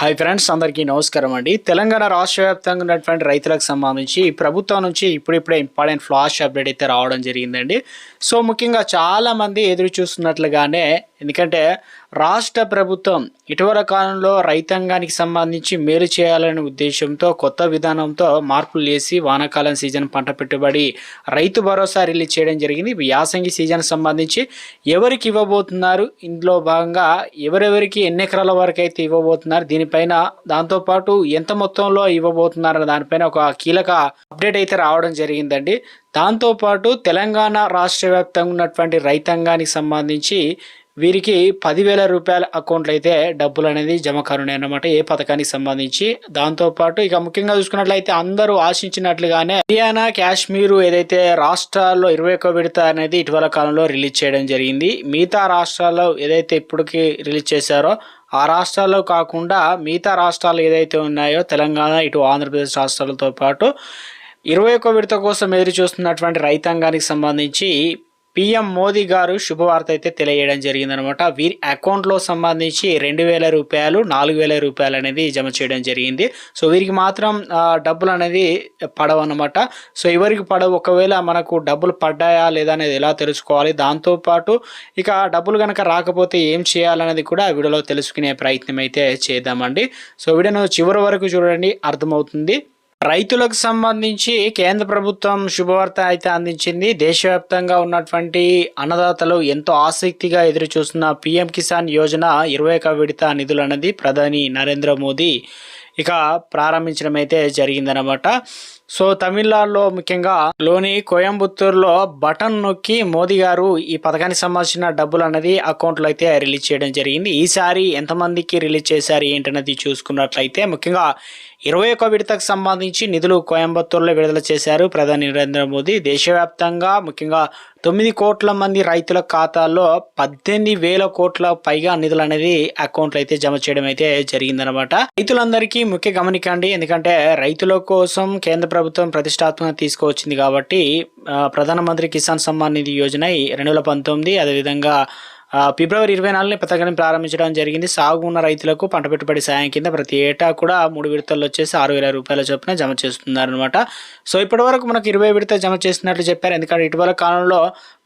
Hi friends అందరికీ నమస్కారం అండి. తెలంగాణ రాష్ట్ర వ్యాప్తంగా ఉన్నటువంటి రైతులకు సంబంధించి ప్రభుత్వం నుంచి ఇప్పుడిప్పుడే ఇంపార్టెంట్ ఫ్లాష్ అప్డేట్ అయితే రావడం జరిగిందండి. సో ముఖ్యంగా చాలామంది ఎదురు చూస్తున్నట్లుగానే ఎందుకంటే రాష్ట్ర ప్రభుత్వం ఇటీవల కాలంలో రైతాంగానికి సంబంధించి మేలు చేయాలనే ఉద్దేశంతో కొత్త విధానంతో మార్పులు చేసి వానాకాలం సీజన్ పంట పెట్టుబడి రైతు భరోసా రిలీజ్ చేయడం జరిగింది. యాసంగి సీజన్ సంబంధించి ఎవరికి ఇవ్వబోతున్నారు? ఇందులో భాగంగా ఎవరెవరికి ఎన్ని ఎకరాల వరకు అయితే ఇవ్వబోతున్నారు? దీనిపైన దాంతోపాటు ఎంత మొత్తంలో ఇవ్వబోతున్నారు దానిపైన ఒక కీలక అప్డేట్ అయితే రావడం జరిగిందండి. దాంతోపాటు తెలంగాణ రాష్ట్ర వ్యాప్తంగా ఉన్నటువంటి రైతాంగానికి సంబంధించి వీరికి పదివేల రూపాయల అకౌంట్లు అయితే డబ్బులు అనేది జమ కానున్నాయి అన్నమాట ఏ పథకానికి సంబంధించి. దాంతోపాటు ఇక ముఖ్యంగా చూసుకున్నట్లయితే అందరూ ఆశించినట్లుగానే హర్యానా కాశ్మీరు ఏదైతే రాష్ట్రాల్లో ఇరవై ఒక్క విడత అనేది ఇటీవల కాలంలో రిలీజ్ చేయడం జరిగింది. మిగతా రాష్ట్రాల్లో ఏదైతే ఇప్పటికీ రిలీజ్ చేశారో ఆ రాష్ట్రాల్లో కాకుండా మిగతా రాష్ట్రాలు ఏదైతే ఉన్నాయో తెలంగాణ ఇటు ఆంధ్రప్రదేశ్ రాష్ట్రాలతో పాటు ఇరవై ఒక్క విడత కోసం ఎదురు చూస్తున్నటువంటి రైతాంగానికి సంబంధించి పిఎం మోదీ గారు శుభవార్త అయితే తెలియజేయడం జరిగిందనమాట. వీరి అకౌంట్లో సంబంధించి రెండు వేల రూపాయలు నాలుగు వేల రూపాయలు అనేది జమ చేయడం జరిగింది. సో వీరికి మాత్రం డబ్బులు అనేది పడవు అనమాట సో ఎవరికి పడవు ఒకవేళ మనకు డబ్బులు పడ్డాయా లేదా అనేది ఎలా తెలుసుకోవాలి? దాంతోపాటు ఇక డబ్బులు కనుక రాకపోతే ఏం చేయాలనేది కూడా ఆ వీడియోలో తెలుసుకునే ప్రయత్నం అయితే చేద్దామండి. సో వీడియోను చివరి వరకు చూడండి అర్థమవుతుంది. రైతులకు సంబంధించి కేంద్ర ప్రభుత్వం శుభవార్త అయితే అందించింది. దేశవ్యాప్తంగా ఉన్నటువంటి అన్నదాతలు ఎంతో ఆసక్తిగా ఎదురు చూస్తున్న పిఎం కిసాన్ యోజన ఇరవై ఒక విడత నిధులు అనేది ప్రధాని నరేంద్ర మోదీ ఇక ప్రారంభించడం అయితే జరిగిందనమాట సో తమిళనాడులో ముఖ్యంగా లోని కోయంబత్తూరులో బటన్ నొక్కి మోదీ గారు ఈ పథకానికి సంబంధించిన డబ్బులు అనేది అకౌంట్లో అయితే రిలీజ్ చేయడం జరిగింది. ఈసారి ఎంతమందికి రిలీజ్ చేశారు ఏంటన్నది చూసుకున్నట్లయితే ముఖ్యంగా ఇరవై ఒక విడతకు సంబంధించి నిధులు కోయంబత్తూరులో విడుదల చేశారు ప్రధాని నరేంద్ర మోదీ. దేశవ్యాప్తంగా ముఖ్యంగా తొమ్మిది కోట్ల మంది రైతుల ఖాతాల్లో పద్దెనిమిది వేల కోట్ల పైగా నిధులు అనేది అకౌంట్లో అయితే జమ చేయడం అయితే జరిగిందనమాట రైతులందరికీ ముఖ్య గమనికండి ఎందుకంటే రైతుల కోసం కేంద్ర ప్రభుత్వం ప్రతిష్టాత్మకంగా తీసుకువచ్చింది కాబట్టి ప్రధానమంత్రి కిసాన్ సమ్మాన్ నిధి యోజన రెండు వేల పంతొమ్మిది అదేవిధంగా ఫిబ్రవరి ఇరవై నాలుగుని పథకాన్ని ప్రారంభించడం జరిగింది. సాగు ఉన్న రైతులకు పంట పెట్టుబడి సాయం కింద ప్రతి ఏటా కూడా మూడు విడతల్లో వచ్చేసి ఆరు వేల రూపాయల చొప్పున జమ చేస్తున్నారు అనమాట సో ఇప్పటి వరకు మనకు ఇరవై విడత జమ చేస్తున్నట్లు చెప్పారు. ఎందుకంటే ఇటీవల కాలంలో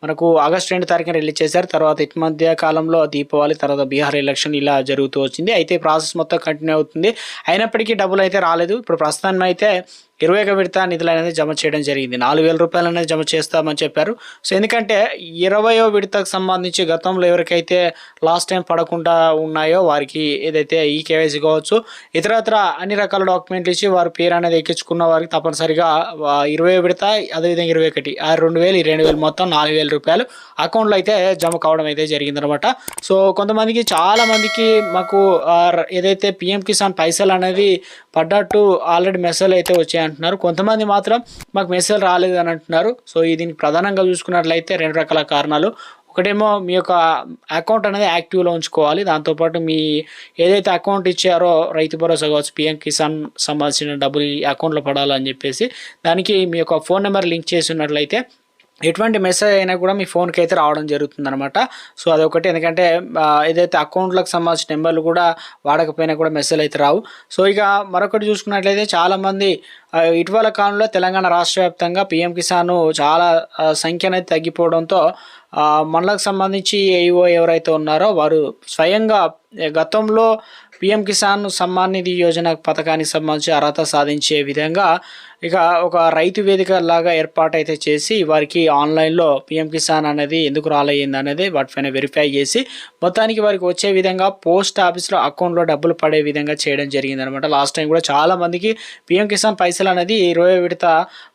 మనకు ఆగస్టు రెండు తారీఖున రిలీజ్ చేశారు. తర్వాత ఇటు మధ్య కాలంలో దీపావళి తర్వాత బీహార్ ఎలక్షన్ ఇలా జరుగుతూ వచ్చింది. అయితే ప్రాసెస్ మొత్తం కంటిన్యూ అవుతుంది. అయినప్పటికీ డబ్బులు అయితే రాలేదు. ఇప్పుడు ప్రస్తుతాన్ని అయితే ఇరవై ఒక విడత నిధులు అనేది జమ చేయడం జరిగింది. నాలుగు వేల రూపాయలు అనేది జమ చేస్తామని చెప్పారు. సో ఎందుకంటే ఇరవయో విడతకు సంబంధించి గతంలో ఎవరికైతే లాస్ట్ టైం పడకుండా ఉన్నాయో వారికి ఏదైతే ఈ కేవైసీ కావచ్చు ఇతరత్ర అన్ని రకాల డాక్యుమెంట్లు ఇచ్చి వారి పేరు అనేది ఎక్కించుకున్న వారికి తప్పనిసరిగా ఇరవై విడత అదేవిధంగా ఇరవై ఒకటి ఆ రెండు వేలు రెండు వేలు మొత్తం నాలుగు వేల రూపాయలు అకౌంట్లో అయితే జమ కావడం అయితే జరిగిందనమాట సో కొంతమందికి చాలా మందికి మాకు ఏదైతే పిఎం కిసాన్ పైసలు అనేది పడ్డట్టు ఆల్రెడీ మెసేజ్ అయితే వచ్చాయంట. అంటున్నారు. కొంతమంది మాత్రం మాకు మెసేజ్ రాలేదు అని అంటున్నారు. సో దీనికి ప్రధానంగా చూసుకున్నట్లయితే రెండు రకాల కారణాలు. ఒకటేమో మీ యొక్క అకౌంట్ అనేది యాక్టివ్లో ఉంచుకోవాలి. దాంతోపాటు మీ ఏదైతే అకౌంట్ ఇచ్చారో రైతు భరోసా కావచ్చు పిఎం కిసాన్ సంబంధించిన డబ్బులు ఈ అకౌంట్లో పడాలని చెప్పేసి దానికి మీ యొక్క ఫోన్ నెంబర్ లింక్ చేసి ఉన్నట్లయితే ఎటువంటి మెసేజ్ అయినా కూడా మీ ఫోన్కి అయితే రావడం జరుగుతుంది అనమాట సో అదొకటి. ఎందుకంటే ఏదైతే అకౌంట్లకు సంబంధించిన నెంబర్లు కూడా వాడకపోయినా కూడా మెసేజ్ అయితే రావు. సో ఇక మరొకటి చూసుకున్నట్లయితే చాలామంది ఇటీవల కాలంలో తెలంగాణ రాష్ట్ర వ్యాప్తంగా పిఎం కిసాన్ చాలా సంఖ్యనైతే తగ్గిపోవడంతో మనలకు సంబంధించి ఏఈఓ ఎవరైతే ఉన్నారో వారు స్వయంగా గతంలో పిఎం కిసాన్ సమ్మాన్ నిధి యోజన పథకానికి సంబంధించి అర్హత సాధించే విధంగా ఇక ఒక రైతు వేదిక లాగా ఏర్పాటు అయితే చేసి వారికి ఆన్లైన్లో పిఎం కిసాన్ అనేది ఎందుకు రాలయ్యింది అనేది వాటిపైన వెరిఫై చేసి మొత్తానికి వారికి వచ్చే విధంగా పోస్ట్ ఆఫీస్లో అకౌంట్లో డబ్బులు పడే విధంగా చేయడం జరిగింది అనమాట లాస్ట్ టైం కూడా చాలా మందికి పిఎం కిసాన్ పైసలు అనేది ఇరవై విడత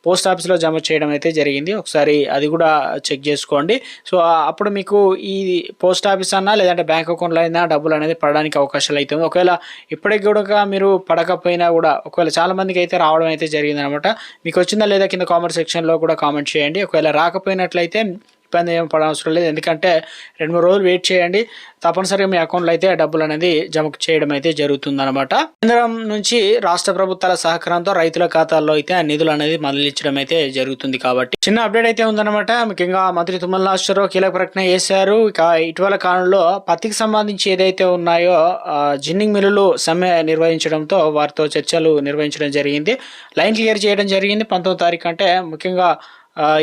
పోస్ట్ ఆఫీస్లో జమ చేయడం అయితే జరిగింది. ఒకసారి అది కూడా చెక్ చేసుకోండి. సో అప్పుడు మీకు ఈ పోస్ట్ ఆఫీస్ అన్నా లేదంటే బ్యాంక్ అకౌంట్లో అయినా డబ్బులు అనేది పడడానికి అవకాశాలు అయితే ఒకవేళ ఇప్పటికి కూడా మీరు పడకపోయినా కూడా ఒకవేళ చాలా మందికి అయితే రావడం అయితే జరిగిందనమాట. మీకు వచ్చిందా లేదా కింద కామెంట్ సెక్షన్లో కూడా కామెంట్ చేయండి. ఒకవేళ రాకపోయినట్లయితే ఇబ్బంది ఏం పడవసరం లేదు. ఎందుకంటే రెండు మూడు రోజులు వెయిట్ చేయండి. తప్పనిసరిగా మీ అకౌంట్లో అయితే డబ్బులు అనేది జమ చేయడం అయితే జరుగుతుందన్నమాట. కేంద్రం నుంచి రాష్ట్ర ప్రభుత్వాల సహకారంతో రైతుల ఖాతాల్లో అయితే ఆ నిధులు అనేది మళ్ళించడం అయితే జరుగుతుంది కాబట్టి. చిన్న అప్డేట్ అయితే ఉందన్నమాట. ముఖ్యంగా మంత్రి తుమ్మల నాగేశ్వరరావు కీలక ప్రకటన చేశారు. ఇక ఇటీవల కాలంలో పత్తికి సంబంధించి ఏదైతే ఉన్నాయో జిన్నింగ్ మిల్లులు సమ్మె నిర్వహించడంతో వారితో చర్చలు నిర్వహించడం జరిగింది. లైన్ క్లియర్ చేయడం జరిగింది. పంతొమ్మిది తారీఖు అంటే ముఖ్యంగా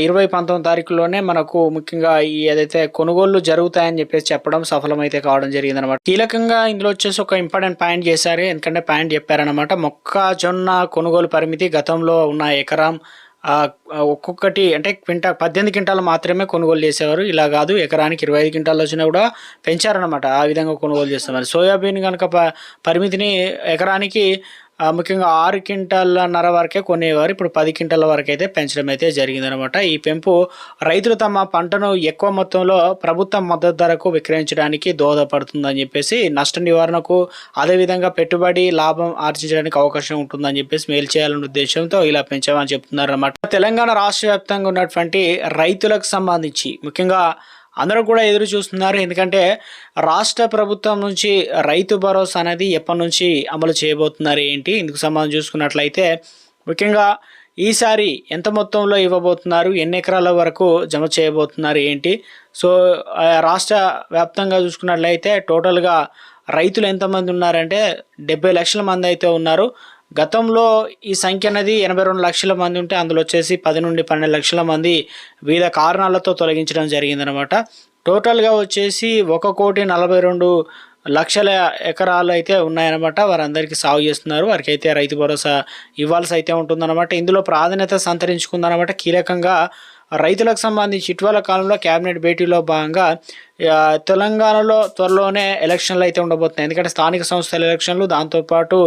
ఇరవై పంతొమ్మిది తారీఖులోనే మనకు ముఖ్యంగా ఈ ఏదైతే కొనుగోళ్ళు జరుగుతాయని చెప్పేసి చెప్పడం సఫలమైతే కావడం జరిగింది అనమాట కీలకంగా ఇందులో వచ్చేసి ఒక ఇంపార్టెంట్ పాయింట్ చేశారు. ఎందుకంటే పాయింట్ చెప్పారనమాట మొక్కజొన్న కొనుగోలు పరిమితి గతంలో ఉన్న ఎకరం ఒక్కొక్కటి అంటే క్వింటా పద్దెనిమిది క్వింటాలు మాత్రమే కొనుగోలు చేసేవారు. ఇలా కాదు ఎకరానికి ఇరవై ఐదు క్వింటాలు వచ్చినా కూడా పెంచారనమాట ఆ విధంగా కొనుగోలు చేస్తున్నారు. సోయాబీన్ కనుక ప పరిమితిని ఎకరానికి ముఖ్యంగా ఆరు క్వింటాలన్నర వరకే కొనేవారు. ఇప్పుడు పది క్వింటాల వరకు అయితే పెంచడం అయితే జరిగిందనమాట. ఈ పెంపు రైతులు తమ పంటను ఎక్కువ మొత్తంలో ప్రభుత్వ మద్దతు ధరకు విక్రయించడానికి దోహదపడుతుందని చెప్పేసి నష్ట నివారణకు అదేవిధంగా పెట్టుబడి లాభం ఆర్జించడానికి అవకాశం ఉంటుందని చెప్పేసి మేలు చేయాలనే ఉద్దేశంతో ఇలా పెంచామని చెప్తున్నారు అనమాట తెలంగాణ రాష్ట్ర వ్యాప్తంగా ఉన్నటువంటి రైతులకు సంబంధించి ముఖ్యంగా అందరూ కూడా ఎదురు చూస్తున్నారు. ఎందుకంటే రాష్ట్ర ప్రభుత్వం నుంచి రైతు భరోసా అనేది ఎప్పటి నుంచి అమలు చేయబోతున్నారు ఏంటి? ఇందుకు సంబంధం చూసుకున్నట్లయితే ముఖ్యంగా ఈసారి ఎంత మొత్తంలో ఇవ్వబోతున్నారు? ఎన్ని ఎకరాల వరకు జమ చేయబోతున్నారు ఏంటి? సో రాష్ట్ర వ్యాప్తంగా చూసుకున్నట్లయితే టోటల్గా రైతులు ఎంతమంది ఉన్నారంటే డెబ్బై లక్షల మంది అయితే ఉన్నారు. గతంలో ఈ సంఖ్య అనేది ఎనభై రెండు లక్షల మంది ఉంటే అందులో వచ్చేసి పది నుండి పన్నెండు లక్షల మంది వివిధ కారణాలతో తొలగించడం జరిగిందనమాట టోటల్గా వచ్చేసి ఒక కోటి నలభై రెండు లక్షల ఎకరాలు అయితే ఉన్నాయన్నమాట. వారందరికీ సాగు చేస్తున్నారు. వారికి అయితే రైతు భరోసా ఇవ్వాల్సి అయితే ఉంటుందన్నమాట. ఇందులో ప్రాధాన్యత సంతరించుకుందనమాట కీలకంగా రైతులకు సంబంధించి ఇటీవల కాలంలో కేబినెట్ భేటీలో భాగంగా తెలంగాణలో త్వరలోనే ఎలక్షన్లు అయితే ఉండబోతున్నాయి. ఎందుకంటే స్థానిక సంస్థల ఎలక్షన్లు దాంతోపాటు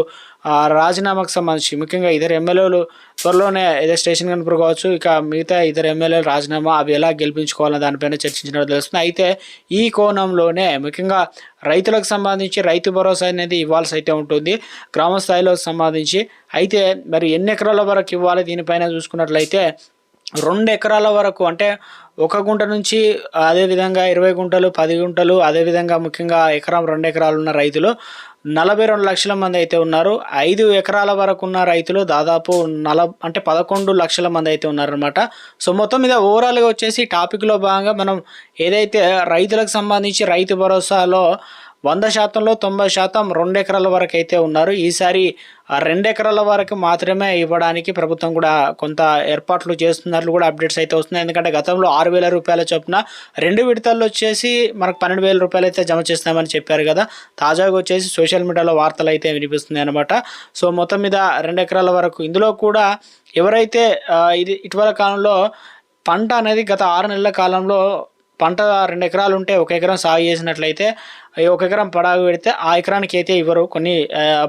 రాజీనామాకు సంబంధించి ముఖ్యంగా ఇద్దరు ఎమ్మెల్యేలు త్వరలోనే ఏదో స్టేషన్ కనుపరు కావచ్చు ఇక మిగతా ఇద్దరు ఎమ్మెల్యేలు రాజీనామా అవి ఎలా గెలిపించుకోవాలన్న దానిపైన చర్చించినట్టు తెలుస్తుంది. అయితే ఈ కోణంలోనే ముఖ్యంగా రైతులకు సంబంధించి రైతు భరోసా అనేది ఇవ్వాల్సి అయితే ఉంటుంది. గ్రామ స్థాయిలో సంబంధించి అయితే మరి ఎన్ని ఎకరాల వరకు ఇవ్వాలి? దీనిపైన చూసుకున్నట్లయితే రెండు ఎకరాల వరకు అంటే ఒక గుంట నుంచి అదేవిధంగా ఇరవై గుంటలు పది గుంటలు అదేవిధంగా ముఖ్యంగా ఎకరం రెండు ఎకరాలు ఉన్న రైతులు నలభై రెండు లక్షల మంది అయితే ఉన్నారు. ఐదు ఎకరాల వరకు ఉన్న రైతులు దాదాపు నల అంటే పదకొండు లక్షల మంది అయితే ఉన్నారనమాట సో మొత్తం మీద ఓవరాల్గా వచ్చేసి టాపిక్లో భాగంగా మనం ఏదైతే రైతులకు సంబంధించి రైతు భరోసాలో వంద శాతంలో తొంభై శాతం రెండు ఎకరాల వరకు అయితే ఉన్నారు. ఈసారి రెండు ఎకరాల వరకు మాత్రమే ఇవ్వడానికి ప్రభుత్వం కూడా కొంత ఏర్పాట్లు చేస్తున్నట్లు కూడా అప్డేట్స్ అయితే వస్తున్నాయి. ఎందుకంటే గతంలో ఆరు వేల రూపాయల చొప్పున రెండు విడతల్లో వచ్చేసి మనకు పన్నెండు వేల రూపాయలు అయితే జమ చేస్తామని చెప్పారు కదా. తాజాగా వచ్చేసి సోషల్ మీడియాలో వార్తలు అయితే వినిపిస్తున్నాయి అనమాట సో మొత్తం మీద రెండు ఎకరాల వరకు ఇందులో కూడా ఎవరైతే ఇది ఇటీవల కాలంలో పంట అనేది గత ఆరు నెలల కాలంలో పంట రెండు ఎకరాలు ఉంటే ఒక ఎకరం సాగు చేసినట్లయితే ఒక ఎకరం పడాగు పెడితే ఆ ఎకరానికి అయితే ఇవ్వరు. కొన్ని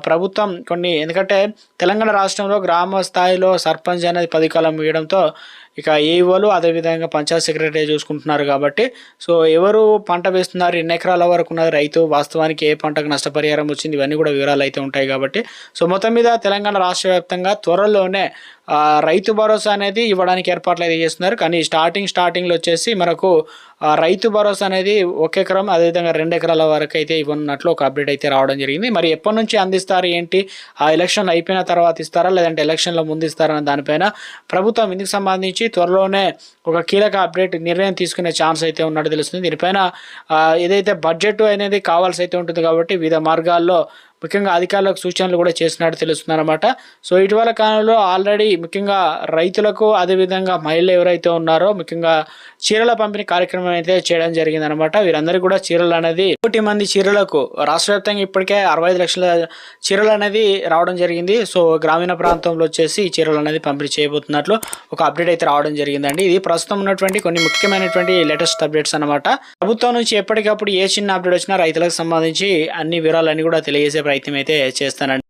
ప్రభుత్వం కొన్ని ఎందుకంటే తెలంగాణ రాష్ట్రంలో గ్రామ స్థాయిలో సర్పంచ్ అనేది పది కాలం ఇవ్వడంతో ఇక ఏవోలు అదేవిధంగా పంచాయత్ సెక్రటరీ చూసుకుంటున్నారు కాబట్టి సో ఎవరు పంట వేస్తున్నారు ఎన్ని ఎకరాల వరకు ఉన్నది రైతు వాస్తవానికి ఏ పంటకు నష్టపరిహారం వచ్చింది ఇవన్నీ కూడా వివరాలు అయితే ఉంటాయి కాబట్టి. సో మొత్తం మీద తెలంగాణ రాష్ట్ర వ్యాప్తంగా త్వరలోనే రైతు భరోసా అనేది ఇవ్వడానికి ఏర్పాట్లు అయితే చేస్తున్నారు. కానీ స్టార్టింగ్ స్టార్టింగ్లో వచ్చేసి మనకు రైతు భరోసా అనేది ఒక ఎకరం అదేవిధంగా రెండు ఎకరాల వరకు అయితే ఇవ్వనున్నట్లు ఒక అప్డేట్ అయితే రావడం జరిగింది. మరి ఎప్పటి నుంచి అందిస్తారు ఏంటి? ఆ ఎలక్షన్ అయిపోయిన తర్వాత ఇస్తారా లేదంటే ఎలక్షన్లో ముందు ఇస్తారా దానిపైన ప్రభుత్వం ఇందుకు సంబంధించి త్వరలోనే ఒక కీలక అప్డేట్ నిర్ణయం తీసుకునే ఛాన్స్ అయితే ఉన్నట్టు తెలుస్తుంది. దీనిపైన ఏదైతే బడ్జెట్ అనేది కావాల్సి అయితే ఉంటుంది కాబట్టి వివిధ మార్గాల్లో ముఖ్యంగా అధికారులకు సూచనలు కూడా చేసినట్టు తెలుస్తుంది అనమాట సో ఇటీవల కాలంలో ఆల్రెడీ ముఖ్యంగా రైతులకు అదేవిధంగా మహిళలు ఎవరైతే ఉన్నారో ముఖ్యంగా చీరల పంపిణీ కార్యక్రమం అయితే చేయడం జరిగింది అనమాట వీరందరికీ కూడా చీరలు అనేది కోటి మంది చీరలకు రాష్ట్ర వ్యాప్తంగా ఇప్పటికే అరవై ఐదు లక్షల చీరలు అనేది రావడం జరిగింది. సో గ్రామీణ ప్రాంతంలో వచ్చేసి చీరలు అనేది పంపిణీ చేయబోతున్నట్లు ఒక అప్డేట్ అయితే రావడం జరిగిందండి. ఇది ప్రస్తుతం ఉన్నటువంటి కొన్ని ముఖ్యమైనటువంటి లేటెస్ట్ అప్డేట్స్ అనమాట ప్రభుత్వం నుంచి ఎప్పటికప్పుడు ఏ చిన్న అప్డేట్ వచ్చినా రైతులకు సంబంధించి అన్ని వివరాలన్నీ కూడా తెలియజేసే ప్రయత్నం అయితే చేస్తానండి.